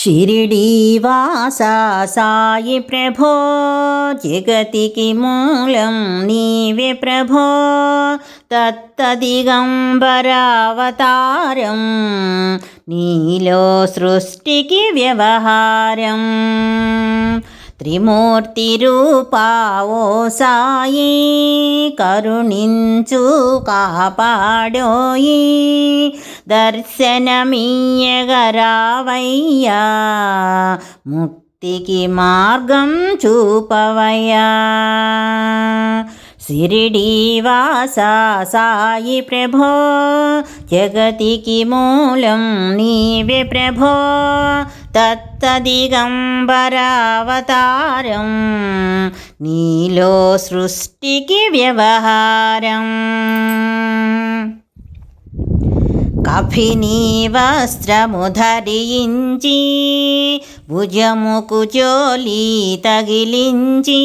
షిరిడీవాసా సాయి ప్రభో జగతికి మూలం నీవే ప్రభో. తత్తదిగంబరావతారం నీలో సృష్టికి వ్యవహారం. త్రిమూర్తి రూపావో సాయి కరుణించు కాపాడోయి. దర్శనమీయగరావయ్యా ముక్తికి మార్గం చూపవయ్యా. సిరిడీవాసా సాయి ప్రభో జగతికి మూలం నీవే ప్రభో. దత్తదిగంబరావతారం నీలో సృష్టికి వ్యవహారం. కఫినీ వస్త్రముధరించి భుజముకు చోలి తగిలించి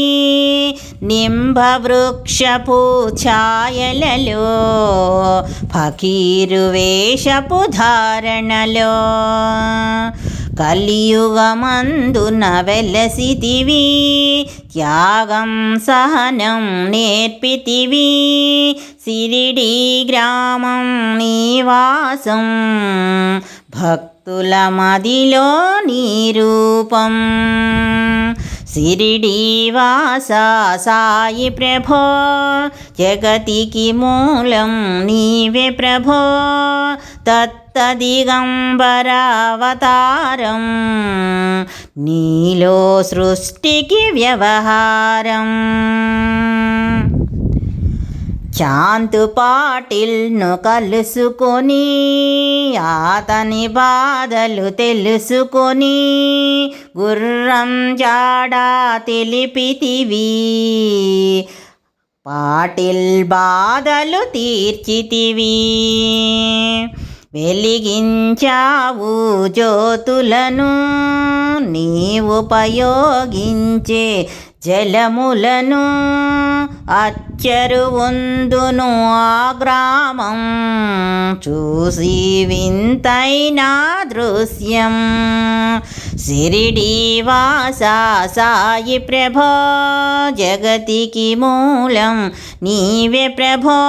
నింబవృక్షపు ఛాయలలో ఫకీరు వేషపు ధారణలో. కలియుగమందున వెలసితివి. త్యాగం సహనం నేర్పితివి. సిరిడి గ్రామం నివాసం భక్తుల మదిలో నీ రూపం. సిరిడీవాసా సాయి ప్రభో జగతికి మూలం నీవే ప్రభో. తత్తదిగంబరావతారం నీలో సృష్టికి వ్యవహారం. చాంతు పాటిల్ను కలుసుకొని అతని బాధలు తెలుసుకొని గుర్రం జాడా తెలిపితివి. పాటిల్ బాధలు తీర్చితివి. వెలిగించావు జ్యోతులను నీవు ఉపయోగించే జలములను అచ్చరువుందును ఆ గ్రామం. చూసి వింతైన దృశ్యం. సిరిడీవాసా సాయి ప్రభో జగతికి మూలం నీవే ప్రభో.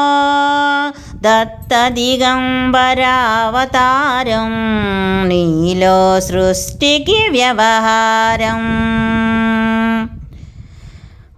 దత్తదిగంబరావతారం నీలో సృష్టికి వ్యవహారం.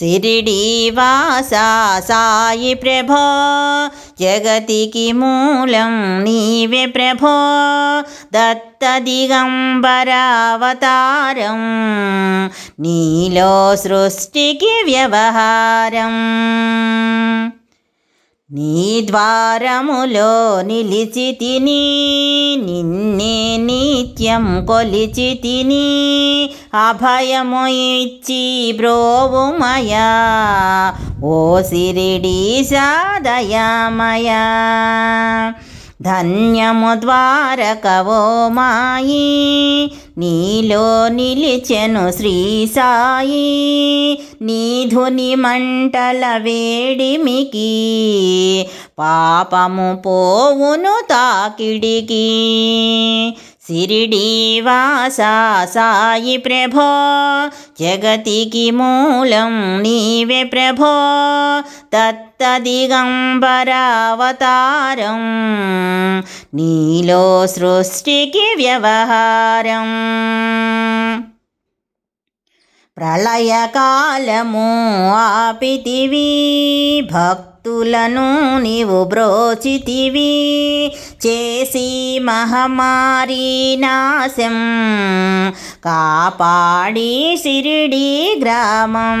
సిరిడీవాసా సాయి ప్రభో జగతికి మూలం నీవే ప్రభో దత్తదిగంబరావతారం నీలో సృష్టికి వ్యవహారం. నీ ద్వారములో నిలిచి తిని నిన్నే నిత్యం కొలిచి తిని అభయము ఇచ్చి బ్రోవుమయా ఓ సిరిడీ సాదయామయా. ధన్యము ద్వారకవో మాయి నీలో నిలిచెను శ్రీ సాయి నీధుని మంటల వేడిమికి పాపము పోవును తాకిడికి. సిరిడీవాసా సాయి ప్రభో జగతికి మూలం నీవే ప్రభో తత్తదిగంబరావతారం నీలో సృష్టికి వ్యవహారం. ప్రళయకాలము ఆపితివి భక్తులను నీవు బ్రోచితివి చేసి మహమారి నాశం కాపాడి సిరిడి గ్రామం.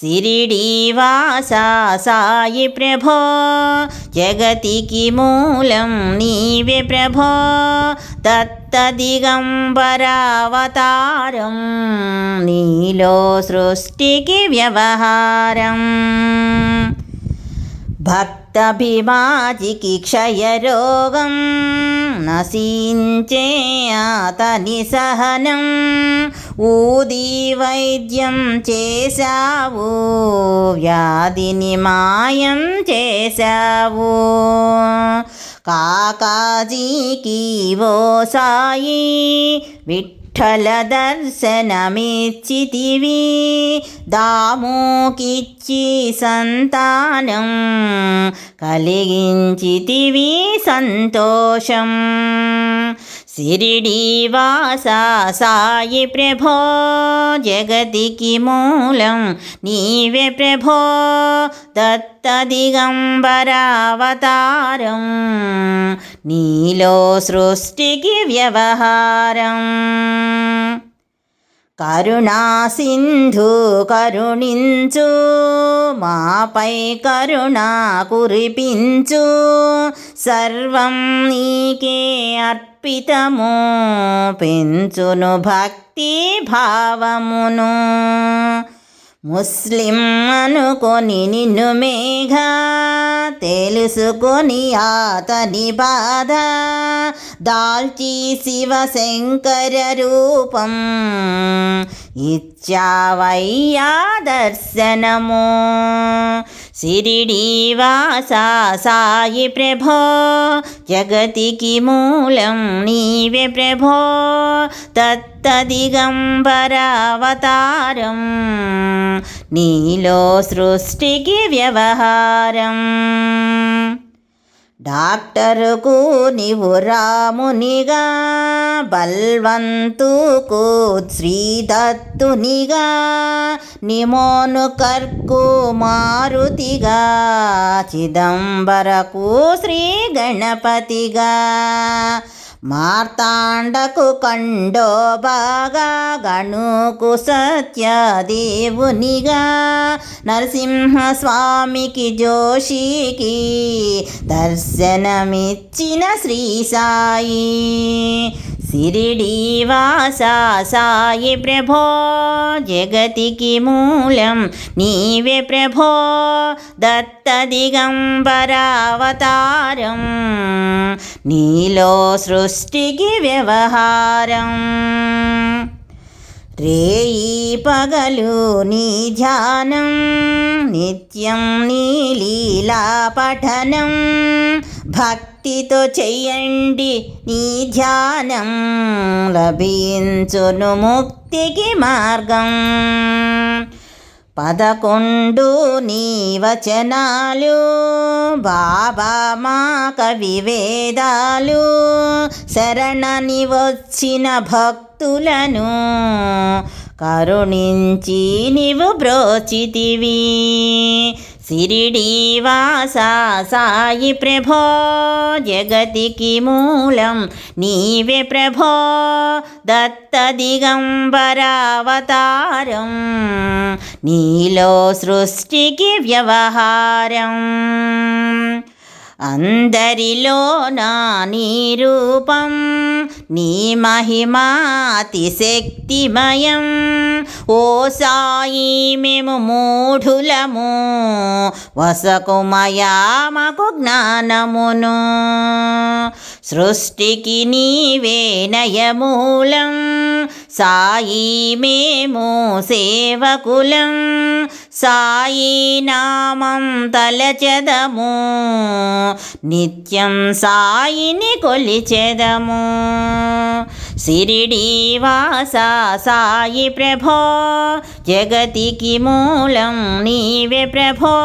సిరిడీవాస సాయి ప్రభో జగతికి మూలం నీవే ప్రభో దత్తదిగంబరావతారం నీలో సృష్టికి వ్యవహారం. భక్తభిమాజికి క్షయరోగం నశించే అతని సహనం ఊది వైద్యం చేశావు వ్యాధిని మాయం చేశావు. కాకాజీకి ఓ సాయి విఠల దర్శనమిచ్చితివి. దాముకిచ్చి సంతానం కలిగించితివి సంతోషం. సిరిడీవాస సాయి ప్రభో జగతికి మూలం నీవే ప్రభో దత్తదిగంబరావతారం నీలో సృష్టికి వ్యవహారం. కరుణా సింధు కరుణించు మాపై కరుణా కురిపించు సర్వం నీకే అర్పితము పెంచును భక్తి భావమును. ముస్లిం అనుకొని నిన్ను మేఘ తెలుసుకొని అతని బాధ. దాల్చి శివశంకర రూపం ఇచ్చావయ్యా దర్శనము. సిరిడీవాసా సాయి ప్రభో జగతికి మూలం నీవే ప్రభో. తత్తదిగంబరావతారం నీలో సృష్టికి వ్యవహారం. డాక్టరుకు నీవు రామునిగా బల్వంతుకు శ్రీదత్తునిగా నిమోను కర్కు మారుతిగా చిదంబరకు శ్రీ గణపతిగా. మార్తాండకు కండో బాగా గణుకు సత్యదేవునిగా నరసింహస్వామికి జోషికి దర్శనమిచ్చిన శ్రీ సాయి. సిరిడీవాస సాయి ప్రభో జగతికి మూలం నీవే ప్రభో దత్తదిగంబరావతారం నీలో సృష్టికి వ్యవహారం. రేయి పగలు నీ ధ్యానం నిత్యం నీ లీలా పఠనం భక్తితో చెయ్యండి నీ ధ్యానం లభించును ముక్తికి మార్గం. పదకొండు నీ వచనాలు బాబా మా కవి వేదాలు శరణని వచ్చిన భక్తులను కరుణించి నీవు బ్రోచితివి. సిరిడీవాస సాయి ప్రభో జగతికి మూలం నీవే ప్రభో దత్త దిగంబరావతారం నీలో సృష్టికి వ్యవహారం. అందరిలో నా నీ రూపం నీ మహిమాతి శక్తిమయం ఓ సాయి మేము మూఢులము వసకుమయామకు జ్ఞానమును. సృష్టికి నీవే నయమూలం సాయి మేము సేవకులం నామం తలచెదము. నిత్యం సాయిని కొలిచెదము. సిరిడీవాస సాయి ప్రభో జగతికి మూలం నీవే ప్రభో.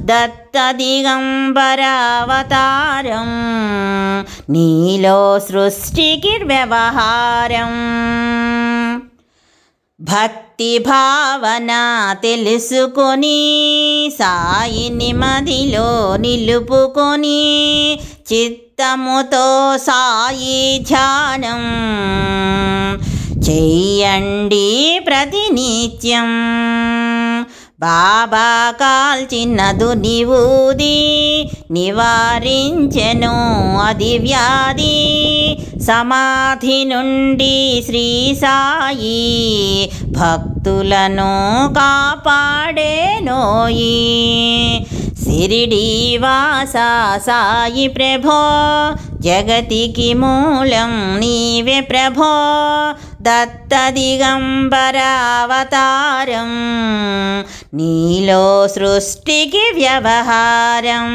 దత్త దిగంబరావతారం నీలో సృష్టికి వ్యవహారం. భక్తి భావన తెలుసుకొని సాయిని మదిలో నిలుపుకొని చిత్తముతో సాయి ధ్యానం చెయ్యండి ప్రతినిత్యం. బాబా కాల్చిన దునివూది నివారించెను అది వ్యాధి సమాధి నుండి శ్రీ సాయి భక్తులను కాపాడేనోయి. సిరిడి వాస సాయి ప్రభో జగతికి మూలం నీవే ప్రభో. దత్త దిగంబరావతారం నీలో సృష్టికి వ్యవహారం.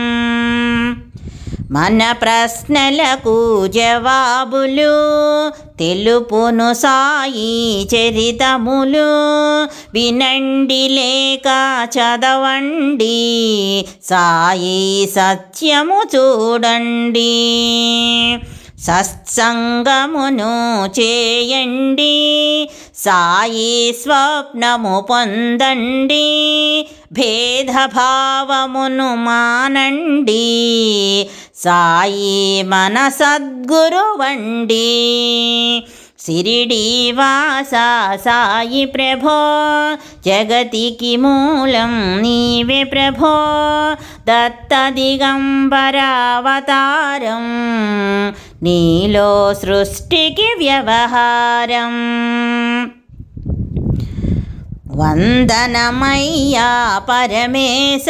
మన ప్రశ్నలకు జవాబులు తెలుపును సాయి చరితములు. వినండి లేక చదవండి సాయి సత్యము చూడండి. సత్సంగమును చేయండి సాయి స్వప్నము పొందండి భేదభావమును మానండి. సాయి మన సద్గురువండి. సిరిడి సాయి ప్రభో జగతికి మూలం నీవే ప్రభో దత్త దిగంబరావతారం నీలో సృష్టికి వ్యవహారం. వందనమయ్యా పరమేశ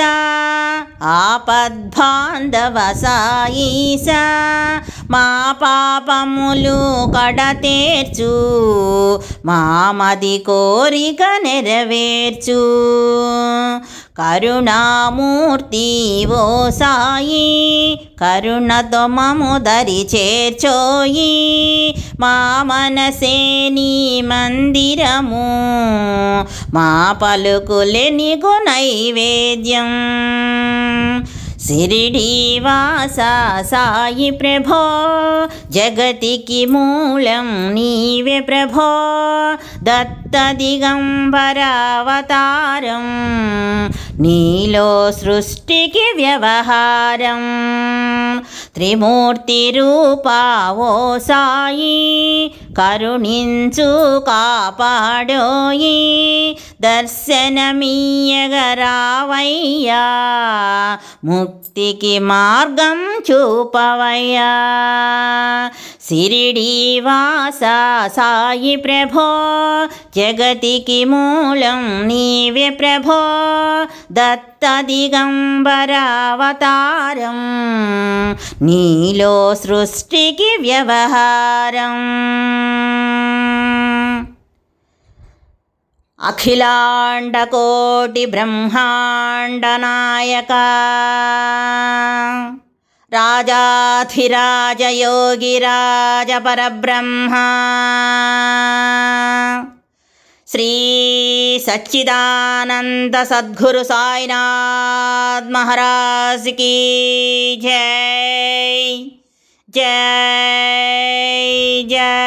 ఆపద్బాంధవ సాయీశ మా పాపములు కడతేర్చు మామది కోరిక నెరవేర్చు. కరుణామూర్తి ఓ సాయి కరుణతో మము దరి చేర్చోయి. మా మనసే నీ మందిరము మా పలుకులే నీకు నైవేద్యం. సిరిడి వాస సాయి ప్రభో జగతికి మూలం నీవే ప్రభో. దత్త దిగంబరావతారం నీలో సృష్టికి వ్యవహారం. త్రిమూర్తి రూపావో సాయి కరుణించు కాపాడోయి దర్శనమీయగరావయ్యా ముక్తికి మార్గం చూపవయ్యా. సిరిడి వాస సాయి ప్రభో జగతికి మూలం నీవే ప్రభో. దత్త దిగంబరావతారం నీలో సృష్టికి వ్యవహారం. అఖిలాండకోటి బ్రహ్మాండ నాయక. श्रीसच्चिदानन्दसद्गुरुसायिनाथ महाराजकी जय। जय जय।